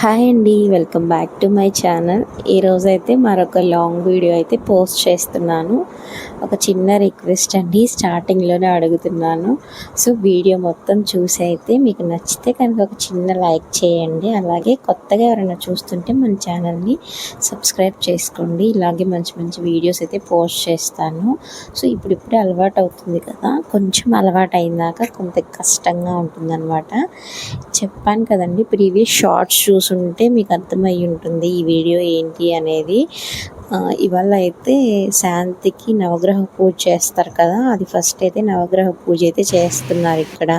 Hi అండి welcome back to my channel. ఈరోజైతే మరొక లాంగ్ వీడియో అయితే పోస్ట్ చేస్తున్నాను. ఒక చిన్న రిక్వెస్ట్ అండి స్టార్టింగ్లోనే అడుగుతున్నాను. సో వీడియో మొత్తం చూసి అయితే మీకు నచ్చితే కనుక ఒక చిన్న లైక్ చేయండి. అలాగే కొత్తగా ఎవరైనా చూస్తుంటే మన ఛానల్ని సబ్స్క్రైబ్ చేసుకోండి. ఇలాగే మంచి మంచి వీడియోస్ అయితే పోస్ట్ చేస్తాను. సో ఇప్పుడిప్పుడే అలవాటు అవుతుంది కదా కొంచెం అలవాటు అయిందాక కొంత కష్టంగా ఉంటుందన్నమాట. చెప్పాను కదండి ప్రీవియస్ షార్ట్స్ చూసుంటే మీకు అర్థమై ఉంటుంది ఈ వీడియో ఏంటి అనేది. ఇవాళ అయితే శాంతికి నవగ్రహ పూజ చేస్తారు కదా. అది ఫస్ట్ అయితే నవగ్రహ పూజ అయితే చేస్తున్నారు ఇక్కడ.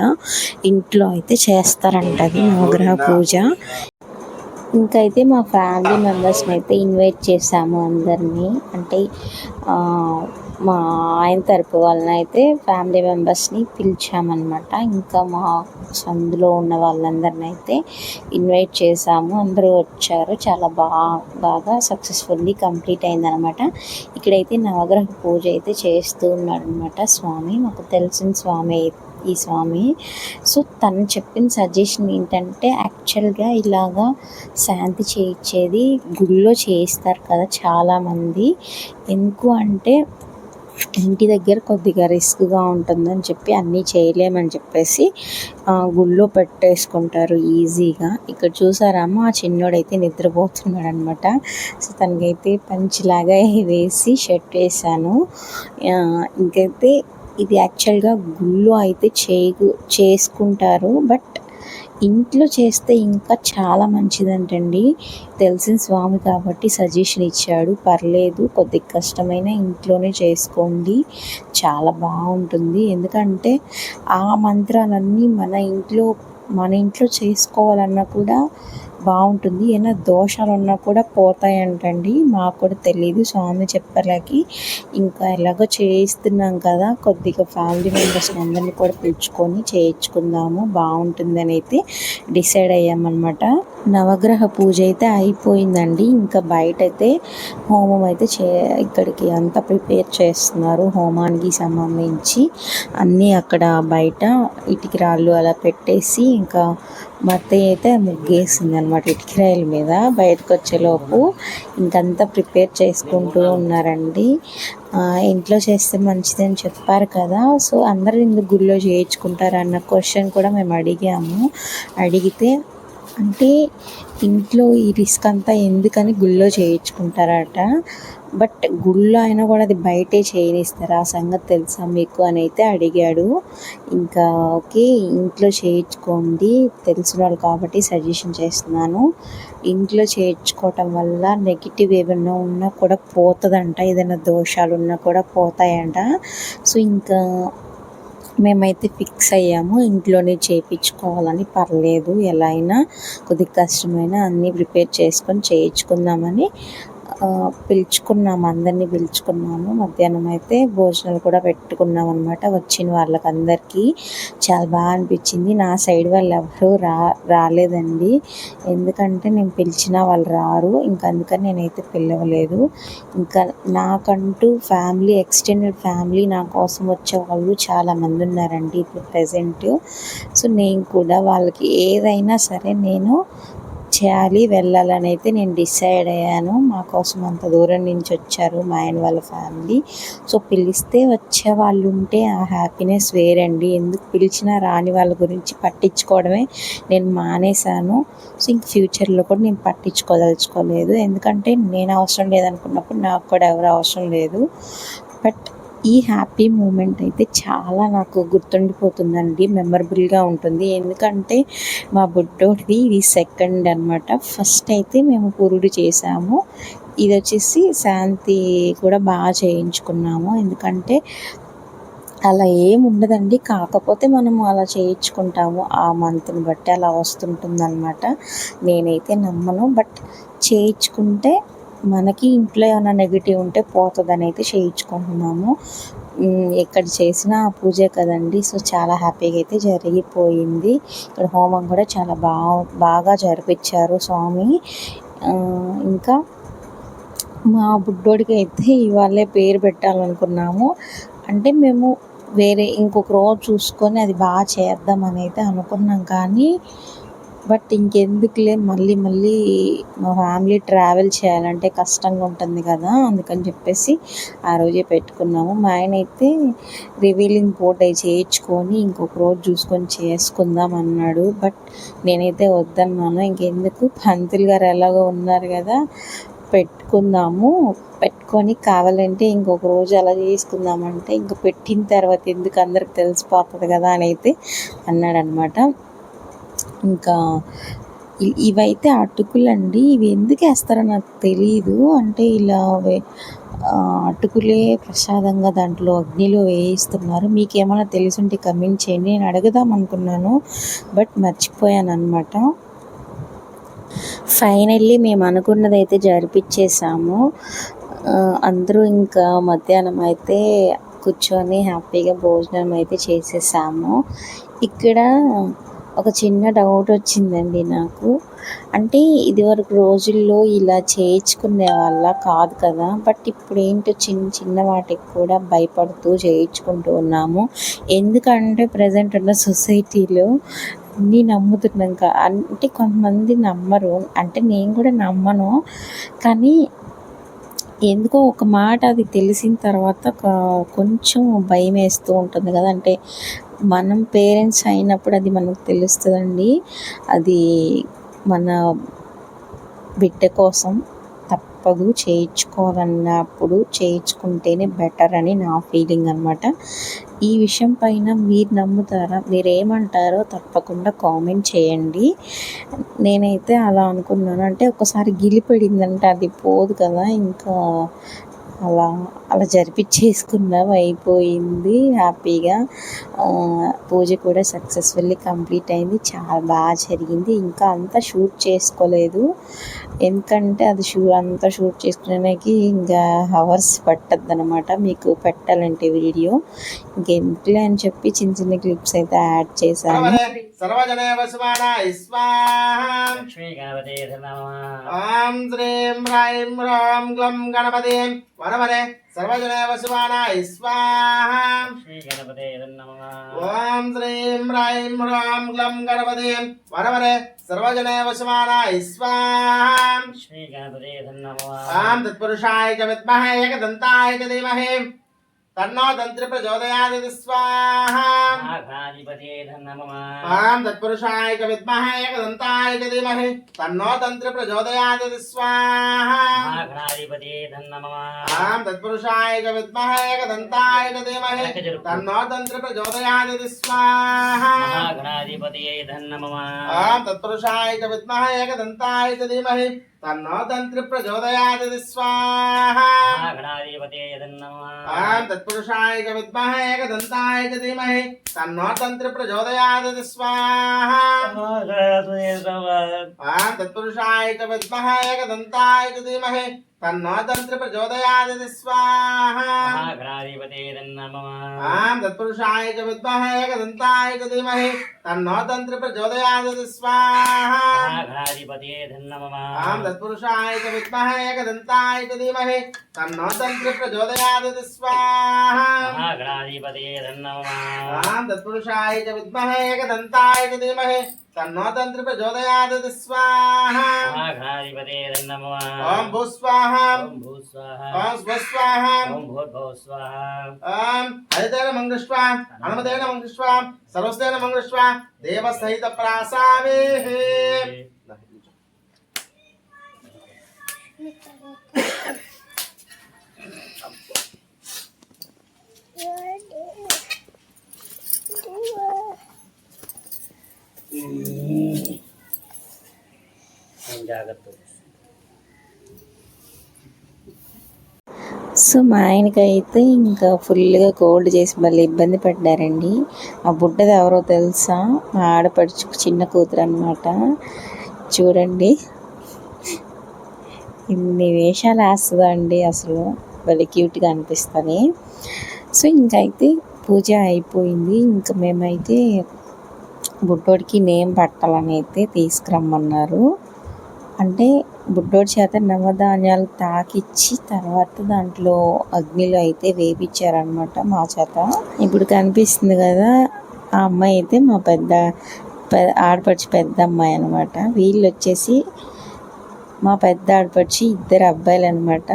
ఇంట్లో అయితే చేస్తారంట అది నవగ్రహ పూజ. ఇంకైతే మా ఫ్యామిలీ మెంబర్స్ని అయితే ఇన్వైట్ చేసాము అందరినీ. అంటే మా ఆయన తరపు వాళ్ళని అయితే ఫ్యామిలీ మెంబర్స్ని పిలిచామన్నమాట. ఇంకా మా సందులో ఉన్న వాళ్ళందరిని అయితే ఇన్వైట్ చేసాము అందరూ వచ్చారు. చాలా బాగా బాగా సక్సెస్ఫుల్లీ కంప్లీట్ అయిందనమాట ఇక్కడైతే నవగ్రహ పూజ అయితే చేస్తూ ఉన్నాడు అనమాట స్వామి. మాకు తెలిసిన స్వామి ఈ స్వామి. సో తను చెప్పిన సజెషన్ ఏంటంటే యాక్చువల్గా ఇలాగా శాంతి చేయించేది గుళ్ళో చేయిస్తారు కదా చాలామంది. ఎందుకు అంటే ఇంటి దగ్గర కొద్దిగా రిస్క్గా ఉంటుందని చెప్పి అన్నీ చేయలేమని చెప్పేసి గుళ్ళో పెట్టేసుకుంటారు ఈజీగా. ఇక్కడ చూసారామా ఆ చిన్నోడైతే నిద్రపోతున్నాడు అనమాట సో తనకైతే పంచిలాగా వేసి షర్ట్ వేసాను ఇంకైతే ఇది యాక్చువల్గా గుళ్ళో అయితే చేయకు చేసుకుంటారు. బట్ ఇంట్లో చేస్తే ఇంకా చాలా మంచిదంటండి. తెలిసిన స్వామి కాబట్టి సజెషన్ ఇచ్చాడు. పర్లేదు కొద్దిగా కష్టమైన ఇంట్లోనే చేసుకోండి. చాలా బాగుంటుంది. ఎందుకంటే ఆ మంత్రాలన్నీ మన ఇంట్లో మన ఇంట్లో చేసుకోవాలన్నా కూడా బాగుంటుంది. ఏమైనా దోషాలు ఉన్నా కూడా పోతాయంటండి. మాకు కూడా తెలియదు స్వామి చెప్పలేకి. ఇంకా ఎలాగో చేయిస్తున్నాం కదా. కొద్దిగా ఫ్యామిలీ మెంబర్స్ అందరినీ కూడా పిలుచుకొని చేయించుకుందాము. బాగుంటుందని అయితే డిసైడ్ అయ్యామన్నమాట. నవగ్రహ పూజ అయితే అయిపోయిందండి. ఇంకా బయట అయితే హోమం అయితే చే ఇక్కడికి అంతా ప్రిపేర్ చేస్తున్నారు. హోమానికి సంబంధించి అన్నీ అక్కడ బయట ఇటుక రాళ్ళు అలా పెట్టేసి ఇంకా మా అత్తయ్య అయితే ముగ్గేసింది అనమాట ఇటుకరాయల మీద. బయటకు వచ్చేలోపు ఇంకంతా ప్రిపేర్ చేసుకుంటూ ఉన్నారండి. ఇంట్లో చేస్తే మంచిదని చెప్పారు కదా. సో అందరూ ఎందుకు గుళ్ళో చేయించుకుంటారు అన్న క్వశ్చన్ కూడా మేము అడిగాము. అడిగితే అంటే ఇంట్లో ఈ రిస్క్ అంతా ఎందుకని గుళ్ళో చేయించుకుంటారట? బట్ గుళ్ళో అయినా కూడా అది బయటే చేయనిస్తారు? ఆ సంగతి తెలుసా మీకు? అని అయితే అడిగాడు. ఇంకా ఓకే ఇంట్లో చేయించుకోండి తెలిసిన వాళ్ళు కాబట్టి సజెషన్ చేస్తున్నాను. ఇంట్లో చేయించుకోవటం వల్ల నెగిటివ్ ఏమైనా ఉన్నా కూడా పోతుందంట. ఏదైనా దోషాలు ఉన్నా కూడా పోతాయంట. సో ఇంకా మేమైతే ఫిక్స్ అయ్యాము. ఇంట్లోనే చేయించుకోవాలని పర్లేదు. ఎలా అయినా కొద్దిగా కష్టమైనా అన్నీ ప్రిపేర్ చేసుకొని చేయించుకుందామని పిలుచుకున్నాము అందరినీ పిలుచుకున్నాము. మధ్యాహ్నం అయితే భోజనాలు కూడా పెట్టుకున్నాం అనమాట వచ్చిన వాళ్ళకి అందరికీ చాలా బాగా అనిపించింది. నా సైడ్ వాళ్ళు ఎవరు రా రాలేదండి. ఎందుకంటే నేను పిలిచినా వాళ్ళు రారు. ఇంకా అందుకని నేనైతే పిలవలేదు. ఇంకా నాకంటూ ఫ్యామిలీ ఎక్స్టెండెడ్ ఫ్యామిలీ నా కోసం వచ్చే వాళ్ళు చాలా మంది ఉన్నారండి ఇప్పుడు ప్రజెంట్. సో నేను కూడా వాళ్ళకి ఏదైనా సరే నేను చేయాలి వెళ్ళాలని అయితే నేను డిసైడ్ అయ్యాను. మా కోసం అంత దూరం నుంచి వచ్చారు మా ఆయన వాళ్ళ ఫ్యామిలీ. సో పిలిస్తే వచ్చే వాళ్ళు ఉంటే ఆ హ్యాపీనెస్ వేరండి. ఎందుకు పిలిచినా రాని వాళ్ళ గురించి పట్టించుకోవడమే నేను మానేశాను. సో ఇంక ఫ్యూచర్లో కూడా నేను పట్టించుకోదలుచుకోలేదు. ఎందుకంటే నేను అవసరం లేదనుకున్నప్పుడు నాకు కూడా ఎవరు అవసరం లేదు. బట్ ఈ హ్యాపీ మూమెంట్ అయితే చాలా నాకు గుర్తుండిపోతుందండి మెమరబుల్గా ఉంటుంది. ఎందుకంటే మా బుడ్డోడిది ఇది సెకండ్ అన్నమాట. ఫస్ట్ అయితే మేము పురుడు చేసాము. ఇది వచ్చేసి శాంతి కూడా బాగా చేయించుకున్నాము. ఎందుకంటే అలా ఏం ఉండదండి. కాకపోతే మనం అలా చేయించుకుంటాము. ఆ మంత్ని బట్టి అలా వస్తుంటుందన్నమాట. నేనైతే నమ్మను. బట్ చేయించుకుంటే మనకి ఇంట్లో ఏమైనా నెగిటివ్ ఉంటే పోతుందని అయితే చేయించుకుంటున్నాము. ఎక్కడ చేసినా పూజే కదండి. సో చాలా హ్యాపీగా అయితే జరిగిపోయింది. ఇక్కడ హోమం కూడా చాలా బాగా బాగా జరిపించారు స్వామి. ఇంకా మా బుడ్డోడికి అయితే ఇవాళే పేరు పెట్టాలనుకున్నాము. అంటే మేము వేరే ఇంకొక రోజు చూసుకొని అది బాగా చేద్దామని అయితే అనుకున్నాం. కానీ బట్ ఇంకెందుకులే మళ్ళీ మళ్ళీ మా ఫ్యామిలీ ట్రావెల్ చేయాలంటే కష్టంగా ఉంటుంది కదా అందుకని చెప్పేసి ఆ రోజే పెట్టుకున్నాము. మా ఆయన అయితే రివీలింగ్ బోర్డ్ అవి చేయించుకొని ఇంకొక రోజు చూసుకొని చేసుకుందాం అన్నాడు. బట్ నేనైతే వద్దన్నాను. ఇంకెందుకు? పంతులు గారు ఎలాగో ఉన్నారు కదా పెట్టుకుందాము. పెట్టుకొని కావాలంటే ఇంకొక రోజు అలా చేసుకుందామంటే ఇంక పెట్టిన తర్వాత ఎందుకు అందరికి తెలిసిపోతుంది కదా అని అయితే అన్నాడనమాట. ఇంకా ఇవైతే అటుకులండి. ఇవి ఎందుకు వేస్తారో నాకు తెలియదు అంటే ఇలా అటుకులే ప్రసాదంగా దాంట్లో అగ్నిలో వేయిస్తున్నారు. మీకు ఏమైనా తెలిసుంటే కమెంట్ చేయండి. నేను అడుగుదాం అనుకున్నాను బట్ మర్చిపోయాను అనమాట ఫైనల్లీ మేము అనుకున్నది అయితే జరిపించేసాము అందరూ ఇంకా మధ్యాహ్నం అయితే కూర్చొని హ్యాపీగా భోజనం అయితే చేసేసాము. ఇక్కడ ఒక చిన్న డౌట్ వచ్చిందండి నాకు. అంటే ఇదివరకు రోజుల్లో ఇలా చేయించుకునే వాళ్ళ కాదు కదా. బట్ ఇప్పుడు ఏంటో చిన్న చిన్న వాటికి కూడా భయపడుతూ చేయించుకుంటూ ఉన్నాము. ఎందుకంటే ప్రజెంట్ ఉన్న సొసైటీలో అన్నీ నమ్ముతున్నాం అంటే కొంతమంది నమ్మరు. అంటే నేను కూడా నమ్మను. కానీ ఎందుకో ఒక మాట అది తెలిసిన తర్వాత కొంచెం భయం వేస్తూ ఉంటుంది కదా. అంటే మనం పేరెంట్స్ అయినప్పుడు అది మనకు తెలుస్తుందండి. అది మన బిడ్డ కోసం తప్పదు చేయించుకోవాలన్నప్పుడు చేయించుకుంటేనే బెటర్ అని నా ఫీలింగ్ అనమాట ఈ విషయం పైన మీరు నమ్ముతారా? మీరేమంటారో తప్పకుండా కామెంట్ చేయండి. నేనైతే అలా అనుకున్నాను. అంటే ఒకసారి గిలిపడిందంటే అది పోదు కదా. ఇంకా అలా అలా జరిపించేసుకున్నాం అయిపోయింది హ్యాపీగా. పూజ కూడా సక్సెస్ఫుల్లీ కంప్లీట్ అయింది. చాలా బాగా జరిగింది. ఇంకా అంతా షూట్ చేసుకోలేదు. ఎందుకంటే అది షూ అంతా షూట్ చేసుకునేకి ఇంకా హవర్స్ పట్టద్దు అనమాట మీకు పెట్టాలంటే వీడియో. ఇంకెందుకులే అని చెప్పి చిన్న చిన్న క్లిప్స్ అయితే యాడ్ చేశాను. శ్రీం హ్రైం హ్రోం గ్లం గణపతి వరవరే సర్వజనే వసుమానాయ స్వాహా ఓం శ్రీం హ్రైం హ్రోం గ్లం గణపతి. వరవరే సర్వజనే వసుమానాయ స్వాహా. లక్ష్మీ గణపతి నమః ఓం తత్పురుషాయ చ విద్మహే ఏకదంతాయ చ ధీమహి తన్నో తంత్రి ప్రచోదయాది స్వాహా నాగాధిపతి నమః ఆం తత్పురుషాయ చ విద్మహే ఏకదంతాయ చ ధీమహి తన్నో తంత్రి ప్రచోదయాది స్వాహా నాగాధిపతి నమః ఆం తత్పురుషాయ చ విద్మహే ఏకదంతాయ చ ధీమహి తన్నో తంత్రి ప్రచోదయాది స్వాహా మహాగణాధిపతి నమః ఆం తత్పురుషాయ చ విద్మహే ఏకదంతాయ చ ధీమహి తన్నో తంత్రి ప్రచోదయాది స్వాహా మహాగణాధిపతి నమః ఆం తత్పురుషాయ చ విద్మహే ఏకదంతాయ చ ధీమహి తన్నో తంత్రి ప్రచోదయాది స్వాహా మహాగణాధిపతి నమః ఆం తత్పురుషాయ చ విద్మహే ఏకదంతాయ చ ధీమహి తన్నో తంత్రి ప్రచోదయాది స్వాహా మహాగణాధిపతి నమః ఆం తత్పురుషాయ చ విద్మహే ఏకదంతాయ చ ధీమహి తన్నో తంత్రి ప్రచోదయాది స్వాహా మహాగణాధిపతి నమః ఆం తత్పురుషాయ చ విద్మహే ఏకదంతాయ చ ధీమహి తన్నో తంత్రి ప్రచోదయాది స్వాహా మహాగణాధిపతి నమః ఆం తత్పురుషాయ చ విద్మహే ఏకదంతాయ చ ధీమహి తన్నో తంత్రి ప్రచోదయాది స్వాహా మహాగణాధిపతి నమః ఓం భూస్వాహ ఓం భూస్వాహ ఓం స్వస్వాహ ఓం భూర్భువః స్వాహా ఓం హరితేన జాగ్రత్త సో మా ఆయనకైతే ఇంకా ఫుల్గా కోల్డ్ చేసి మళ్ళీ ఇబ్బంది పడ్డారండి. ఆ బుడ్డది ఎవరో తెలుసా? మా ఆడపడుచు చిన్న కూతురు అనమాట చూడండి. ఇన్ని వేషాలు వేస్తుందండి అసలు. భలే క్యూట్గా అనిపిస్తుంది. సో ఇంకైతే పూజ అయిపోయింది. ఇంకా మేమైతే బుడ్డోడికి నేమ్ పట్టాలని అయితే తీసుకురమ్మన్నారు. అంటే బుడ్డోడి చేత నవధాన్యాలు తాకిచ్చి తర్వాత దాంట్లో అగ్నిలో అయితే వేపించారనమాట మా చేత. ఇప్పుడు కనిపిస్తుంది కదా ఆ అమ్మాయి అయితే మా పెద్ద పె ఆడపడిచి పెద్ద అమ్మాయి అనమాట వీళ్ళు వచ్చేసి మా పెద్ద ఆడపడిచి ఇద్దరు అబ్బాయిలు అనమాట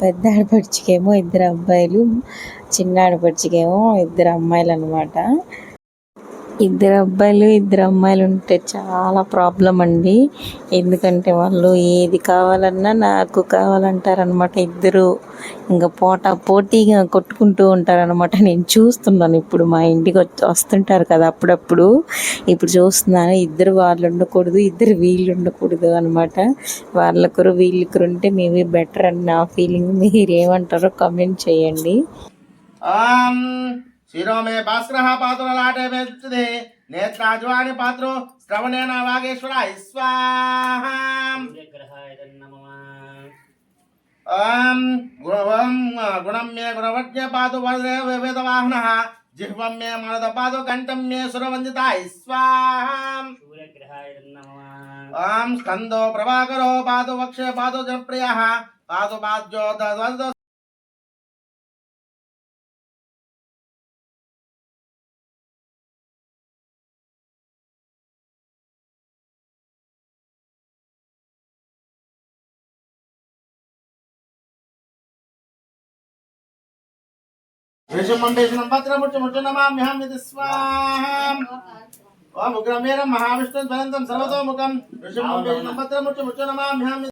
పెద్ద ఆడపడిచికేమో ఇద్దరు అబ్బాయిలు చిన్న ఆడపడిచికేమో ఇద్దరు అమ్మాయిలు అనమాట ఇద్దరు అబ్బాయిలు ఇద్దరు అమ్మాయిలు ఉంటే చాలా ప్రాబ్లం అండి. ఎందుకంటే వాళ్ళు ఏది కావాలన్నా నాకు కావాలంటారనమాట ఇద్దరు. ఇంకా పోటా పోటీగా కొట్టుకుంటూ ఉంటారనమాట నేను చూస్తున్నాను ఇప్పుడు మా ఇంటికి వచ్చి వస్తుంటారు కదా అప్పుడప్పుడు. ఇప్పుడు చూస్తున్నాను ఇద్దరు వాళ్ళు ఉండకూడదు ఇద్దరు వీళ్ళు ఉండకూడదు అనమాట వాళ్ళకరు వీళ్ళకరు ఉంటే మేబీ బెటర్ అని నా ఫీలింగ్. మీరు ఏమంటారో కమెంట్ చేయండి. शिरो में भास्कर पात्र लाटे में नेत्राज्वानि पात्रो श्रवणेन वागेश्वराय स्वाहा। ओम गुणवं गुणं मे गुणवज्ञ पातु वेदवाहनः जिह्वं मे मरद पातु कण्ठं मे सुरवन्दिताय स्वाहा। सूर्यग्रहाय ओम स्कन्दो प्रभाकरो पातु वक्षे पातु जनप्रियः पातु पाद्यो వేషమండేశనం పత్రముచ్చముచ్చనమామ్యహమితి స్వాహం ఓం ఉగ్రమేరం మహావిష్ణు ధ్వనంతం సర్వతోముఖం ఋషిమండేశనం పత్రముచ్చముచ్చనమామ్యహమితి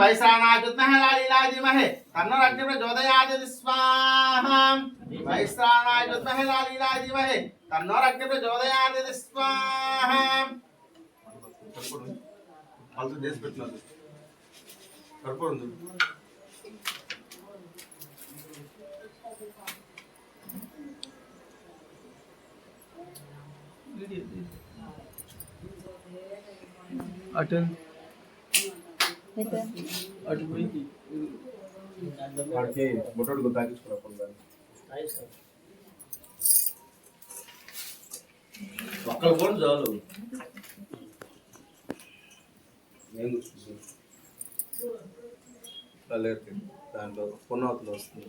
వైశ్రాణాద్యుత్మహ లాలీలాదిమహే కన్నరగ్ని ప్రచోదయాది స్వాహాం వైశ్రాణాద్యుత్మహ లాలీలాదిమహే కన్నరగ్ని ప్రచోదయాది స్వాహాం కలుసు చేసి పెట్టినారు. కర్పూరం అటెండ్ వాడికి బొట్టడు తాగించుకున్నా ఒక్కరు కూడా చాలు. నేను దాంట్లో పునాతులు వస్తుంది.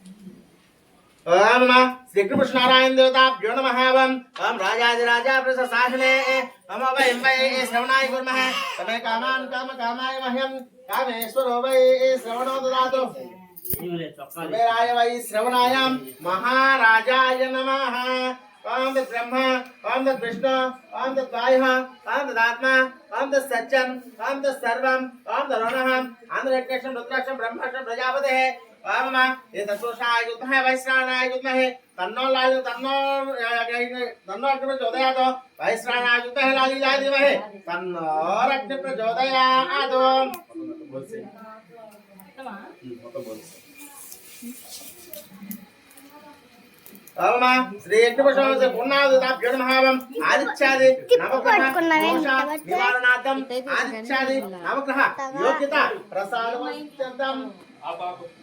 ओम नमः। ओम। वै श्रवणाय कुर्मः। तमे काम कामाय कामेश्वरो वै श्रवणो ददातु। वै महाराजाय नमः। ओम ब्रह्म ओम ओम ओम दात्मा ओम सच्चन ओम सर्वम ओम तत् ओम आन्ध्रयज्ञेशं रुद्राक्षं, ब्रह्माक्षं ओम नमः ये तत्पुरुषाय विद्महे वैश्राणाय विद्महे तन्नो लाल तन्नो तन्नो अग्नि प्रचोदयात् वैश्राणाय विद्महे लालीलाय धीमहि तन्नो अग्नि प्रचोदयात् మొత్తం బోల్సి మొత్తం బోల్సి ఓమ శ్రీ యజ్ఞపశోమస పుణ్యాదుతాభ్యో నమః ఆదిత్యాది నవగ్రహ దోష నివారణార్థం ఆదిత్యాది నవగ్రహ యోగ్యత ప్రసాదమత్యంతం దాంట్లో పడింది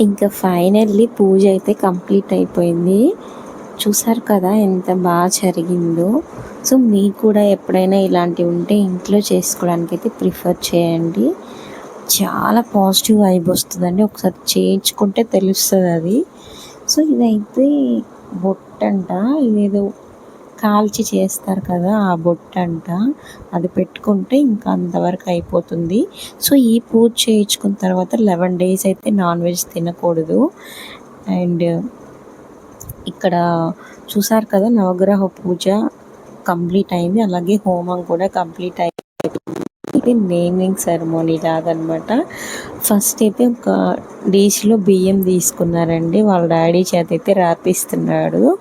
ఇంకా ఫైనల్లీ పూజ అయితే కంప్లీట్ అయిపోయింది. చూసారు కదా ఎంత బాగా జరిగిందో. సో మీకు కూడా ఎప్పుడైనా ఇలాంటివి ఉంటే ఇంట్లో చేసుకోవడానికి అయితే ప్రిఫర్ చేయండి. చాలా పాజిటివ్ వైబ్ వస్తుందండి. ఒకసారి చేయించుకుంటే తెలుస్తుంది అది. సో ఇదైతే బొట్టంట. ఇదేదో కాల్చి చేస్తారు కదా ఆ బొట్టంట. అది పెట్టుకుంటే ఇంకా అంతవరకు అయిపోతుంది. సో ఈ పూజ చేయించుకున్న తర్వాత లెవెన్ డేస్ అయితే నాన్ వెజ్ తినకూడదు. అండ్ ఇక్కడ చూసారు కదా నవగ్రహ పూజ కంప్లీట్ అయింది. అలాగే హోమం కూడా కంప్లీట్ అయింది నేమింగ్ సెరమోనీ లాగనమాట ఫస్ట్ అయితే ఒక డిష్లో బియ్యం తీసుకున్నారండి. వాళ్ళ డాడీ చేత అయితే రాపిస్తున్నాడు.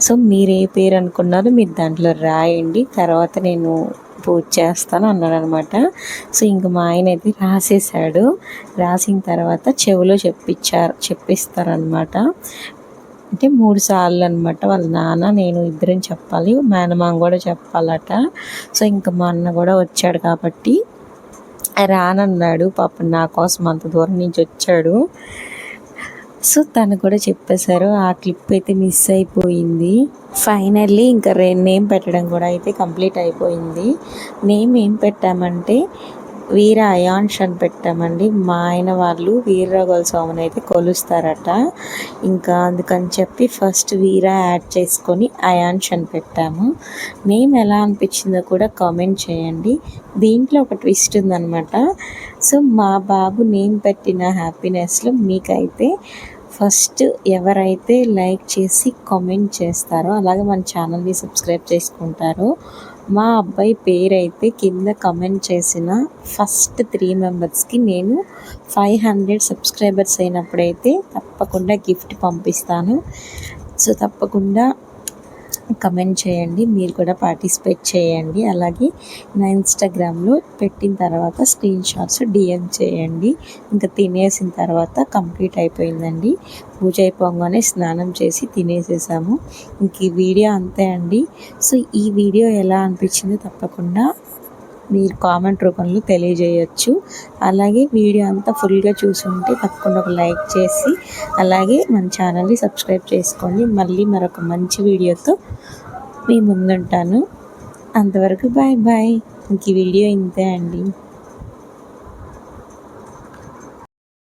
సో మీరు ఏ పేరు అనుకున్నారో మీరు దాంట్లో రాయండి. తర్వాత నేను పూజ చేస్తాను అన్నాడు అనమాట సో ఇంక మా ఆయన అయితే రాసేసాడు రాసిన తర్వాత చెవిలో చెప్పించారు చెప్పిస్తారనమాట. అంటే మూడు సార్లు అనమాట వాళ్ళ నాన్న నేను ఇద్దరం చెప్పాలి. మేనమామ కూడా చెప్పాలట. సో ఇంకా మా అన్న కూడా వచ్చాడు కాబట్టి రానన్నాడు. పాపం నా కోసం అంత దూరం నుంచి వచ్చాడు. సో తను కూడా చెప్పేశారు ఆ క్లిప్ అయితే మిస్ అయిపోయింది. ఫైనల్లీ ఇంకా నేమ్ పెట్టడం కూడా అయితే కంప్లీట్ అయిపోయింది. నేమ్ ఏం పెట్టామంటే వీర అయాన్ష్ అని పెట్టామండి. మా ఆయన వాళ్ళు వీరరాఘుల స్వామిని అయితే కొలుస్తారట. ఇంకా అందుకని చెప్పి ఫస్ట్ వీర యాడ్ చేసుకొని అయాన్ష్ అని పెట్టాము. నేమ్ ఎలా అనిపించిందో కూడా కామెంట్ చేయండి. దీంట్లో ఒక ట్విస్ట్ ఉందన్నమాట. సో మా బాబు నేమ్ పెట్టిన హ్యాపీనెస్లో మీకైతే ఫస్ట్ ఎవరైతే లైక్ చేసి కామెంట్ చేస్తారో అలాగే మన ఛానల్ని సబ్స్క్రైబ్ చేసుకుంటారో మా అబ్బాయి పేరైతే కింద కమెంట్ చేసిన ఫస్ట్ త్రీ మెంబర్స్కి నేను ఫైవ్ హండ్రెడ్ సబ్స్క్రైబర్స్ అయినప్పుడైతే తప్పకుండా గిఫ్ట్ పంపిస్తాను. సో తప్పకుండా కమెంట్ చేయండి మీరు కూడా పార్టిసిపేట్ చేయండి. అలాగే నా ఇన్స్టాగ్రామ్లో పెట్టిన తర్వాత స్క్రీన్ షాట్స్ డిఎం చేయండి. ఇంకా తినేసిన తర్వాత కంప్లీట్ అయిపోయిందండి. పూజ అయిపోగానే స్నానం చేసి తినేసేసాము. ఇంక ఈ వీడియో అంతే అండి. సో ఈ వీడియో ఎలా అనిపించిందో తప్పకుండా మీరు కామెంట్ రూపంలో తెలియజేయచ్చు. అలాగే వీడియో అంతా ఫుల్గా చూసుంటే తప్పకుండా ఒక లైక్ చేసి అలాగే మన ఛానల్ని సబ్స్క్రైబ్ చేసుకోండి. మళ్ళీ మరొక మంచి వీడియోతో మీ ముందుంటాను. అంతవరకు బాయ్ బాయ్. ఇంక వీడియో ఇంతే అండి.